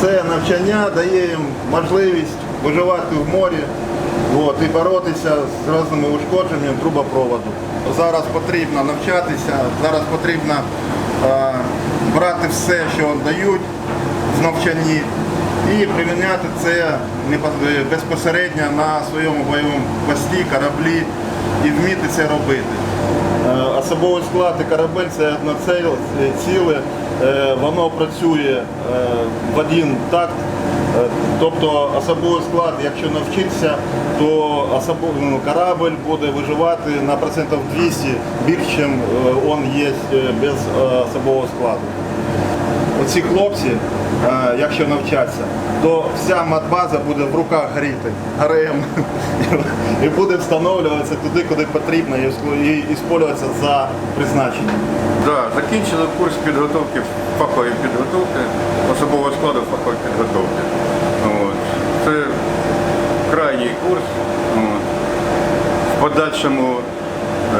Це навчання дає їм можливість виживати в морі от, і боротися з різними ушкодженнями трубопроводу. Зараз потрібно навчатися, зараз потрібно е, брати все, що дають в навчанні, і приміняти це безпосередньо на своєму бойовому пості, кораблі і вміти це робити. Е, Особовий склад і корабель це одне ціле- Е, воно працює е, в один такт. Тобто особовий склад, якщо навчитися, то особо- ну, корабль буде виживати на процентів 200 більше, ніж він є без особового складу. Оці хлопці, якщо навчаться, то вся матбаза буде в руках горіти, гарем, і буде встановлюватися туди, куди потрібно, і іспользуватися за призначенням. Да, закінчили курс підготовки, фахової підготовки, особового складу фахової підготовки. От. Це крайній курс. От. В подальшому е,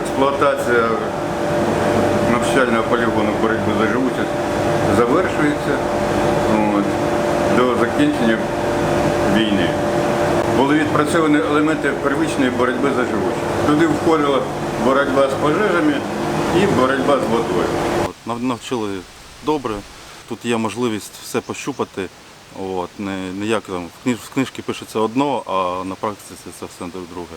експлуатація навчального полігону боротьби за живучість завершується от, до закінчення війни. Були відпрацьовані елементи первичної боротьби за живучість. Туди входила боротьба з пожежами і боротьба з водою. Нав- Навчили добре. Тут є можливість все пощупати. От, не, не як там в книжці пишеться одно, а на практиці це все друге.